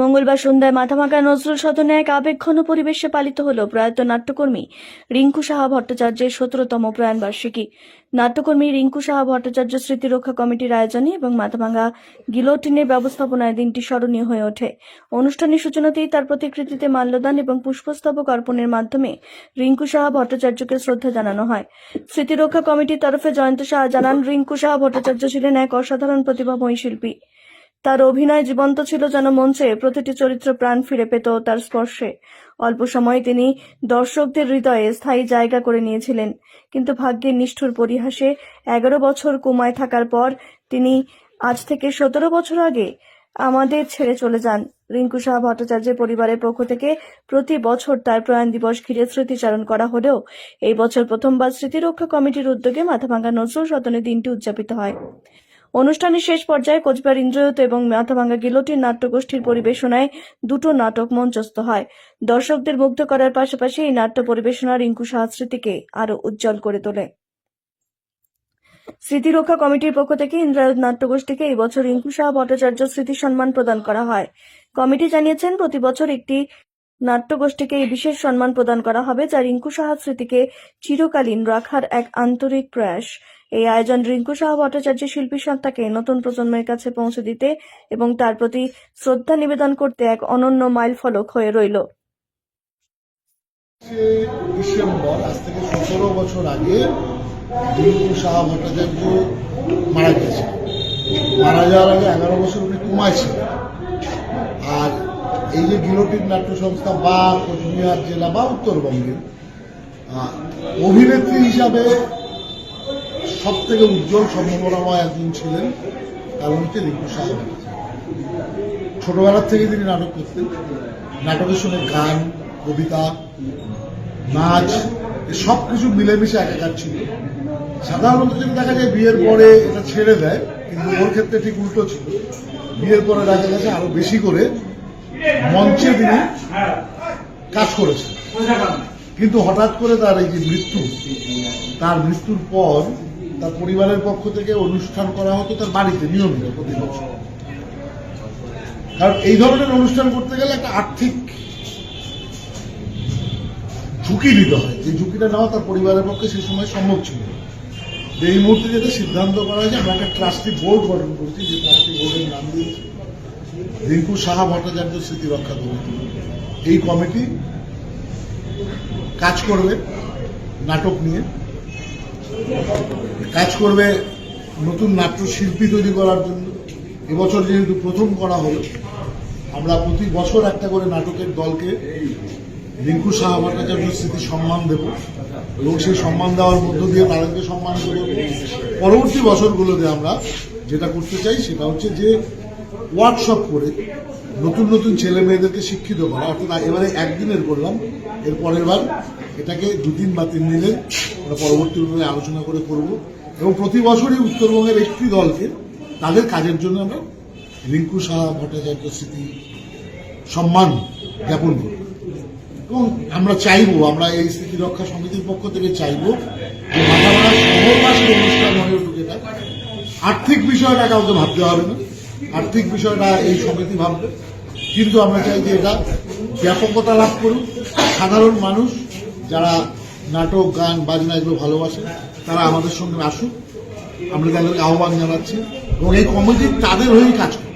মঙ্গলবার সন্ধ্যায় মাথামাকা নজরুল সদনে এক আবেগঘন পরিবেশে পালিত হল প্রয়াত নাট্যকর্মী রিঙ্কু সাহা ভট্টাচার্যের সতেরোতম প্রয়াণ বার্ষিকী নাট্যকর্মী রিঙ্কু সাহা ভট্টাচার্য স্মৃতি রক্ষা কমিটির আয়োজনে এবং মাথাভাঙ্গা গিলোটিনের ব্যবস্থাপনায় দিনটি স্মরণীয় হয়ে ওঠে। অনুষ্ঠানের সূচনাতেই তার প্রতিকৃতিতে মাল্যদান এবং পুষ্পস্তবক অর্পণের মাধ্যমে রিঙ্কু সাহা ভট্টাচার্যকে শ্রদ্ধা জানানো হয়। স্মৃতিরক্ষা কমিটির তরফে জয়ন্ত সাহা জানান, রিঙ্কু সাহা ভট্টাচার্য ছিলেন এক অসাধারণ প্রতিভাময়ী শিল্পী। তার অভিনয় জীবন্ত ছিল যেন মঞ্চে প্রতিটি চরিত্র প্রাণ ফিরে পেত তার স্পর্শে। অল্প সময়ে তিনি দর্শকদের হৃদয়ে স্থায়ী জায়গা করে নিয়েছিলেন। কিন্তু ভাগ্যের নিষ্ঠুর পরিহাসে এগারো বছর কুমায় থাকার পর তিনি আজ থেকে সতেরো বছর আগে আমাদের ছেড়ে চলে যান। রিঙ্কু সাহা ভট্টাচার্যের পরিবারের পক্ষ থেকে প্রতি বছর তার প্রয়াণ দিবস ঘিরে স্মৃতিচারণ করা হলেও এই বছর প্রথমবার স্মৃতিরক্ষা কমিটির উদ্যোগে মাথাভাঙ্গা নজরুল সদনে দিনটি উদযাপিত হয়। অনুষ্ঠানের শেষ পর্যায়ে কোচবিহার ইন্দ্রয়ত এবং মাথাভাঙ্গা গিলোটির নাট্যগোষ্ঠীর পরিবেশনায় দুটো নাটক মঞ্চস্থ হয়। দর্শকদের মুগ্ধ করার পাশাপাশি এই নাট্য পরিবেশনা রিঙ্কু সাহা স্মৃতিকে উজ্জ্বল করে তোলে। স্মৃতিরক্ষা কমিটির পক্ষ থেকে ইন্দ্রায়ত নাট্যগোষ্ঠীকে এই বছর রিঙ্কু সাহা ভট্টাচার্য স্মৃতি সম্মান প্রদান করা হয়। কমিটি জানিয়েছেন, প্রতি বছর একটি নাট্যগোষ্ঠীকে এই বিশেষ সম্মান প্রদান করা হবে, যা রিঙ্কু সাহা স্মৃতিকে চিরকালীন রাখার এক আন্তরিক প্রয়াস। এই আয়োজন রিঙ্কু সাহা ভট্টাচার্য শিল্পী সত্তাকে নতুন প্রজন্মের কাছে পৌঁছে দিতে এবং তার প্রতি শ্রদ্ধা নিবেদন করতে এক অনন্য মাইল ফলক হয়ে রইল। ডিসেম্বর, আজ থেকে সতেরো বছর আগে দিলীপ সাহা ভট্টাচার্য মারা গেছে মারা যাওয়ার আগে এগারো বছর উনি কুমায় ছিলেন। এই যে গিলোটিন নাট্য সংস্থা বা কোচবিহার জেলা বা উত্তরবঙ্গের অভিনেত্রী হিসাবে সব থেকে উজ্জ্বল সম্ভাবনাময় একজন ছিলেন কারণ হচ্ছে রিঙ্কু ছোটবেলার থেকে তিনি নাটক করতেন। নাটকের সঙ্গে গান, কবিতা, নাচ সব কিছু মিলেমিশে একাকার ছিল। সাধারণত যদি দেখা যায় বিয়ের পরে এটা ছেড়ে দেয়, কিন্তু ওর ক্ষেত্রে ঠিক উল্টো ছিল। বিয়ের পরে দেখা গেছে আরও বেশি করে মঞ্চে তিনি কাজ করেছেন। কিন্তু হঠাৎ করে তার এই যে মৃত্যু তার মৃত্যুর পর তার পরিবারের পক্ষ থেকে অনুষ্ঠান করা হতো তার বাড়িতে নিয়মিত প্রতি বছর। কারণ এই ধরনের অনুষ্ঠান করতে গেলে একটা আর্থিক ঝুঁকি নিতে হয়। যে ঝুঁকিটা নেওয়া তার পরিবারের পক্ষে সেই সময় সম্ভব ছিল যে এই মুহূর্তে যেটা সিদ্ধান্ত করা হয়েছে আমরা একটা ট্রাস্টি বোর্ড গঠন করছি যে ট্রাস্টি বোর্ডের নাম দিয়েছি। রিঙ্কু সাহা ভট্টাচার্য স্মৃতি রক্ষা কমিটি। এই কমিটি কাজ করবে নাটক নিয়ে। কাজ করবে নতুন নাট্যশিল্পী তৈরি করার জন্য। এবছর যেহেতু প্রথম করা হলো আমরা প্রতি বছর একটা করে নাটকের দলকে রিঙ্কু সাহা ভট্টাচার্য স্মৃতি সম্মান দেব এবং সেই সম্মান দেওয়ার মধ্য দিয়ে তাদেরকে সম্মান করব পরবর্তী বছরগুলোতে আমরা যেটা করতে চাই সেটা হচ্ছে যে ওয়ার্কশপ করে নতুন নতুন ছেলে মেয়েদেরকে শিক্ষিত করা। অর্থাৎ এবারে একদিনের করলাম এর পরের বার এটাকে দুদিন বা তিন দিনের আমরা পরবর্তীভাবে আলোচনা করে করব এবং প্রতি বছরই উত্তরবঙ্গের একটি দলকে তাদের কাজের জন্য আমরা রিঙ্কু সাহা, ভট্টাচার্য স্মৃতি, সম্মান জ্ঞাপন করব। এবং আমরা চাইব, আমরা এই স্মৃতি রক্ষা সমিতির পক্ষ থেকে চাইব যে মাথাভাড়া শহরবাসীর অনুষ্ঠান হয়ে উঠুক এটা। আর্থিক বিষয়টা কাউকে ভাবতে হবে না। আর্থিক বিষয়টা এই সমিতি ভাববে। কিন্তু আমরা চাই যে এটা ব্যাপকতা লাভ করুক। সাধারণ মানুষ যারা নাটক, গান, বাজনা এগুলো ভালোবাসে, তারা আমাদের সঙ্গে আসুক। আমরা তাদেরকে আহ্বান জানাচ্ছি। এবং এই কমিটি তাদের হয়েই কাজ করবে।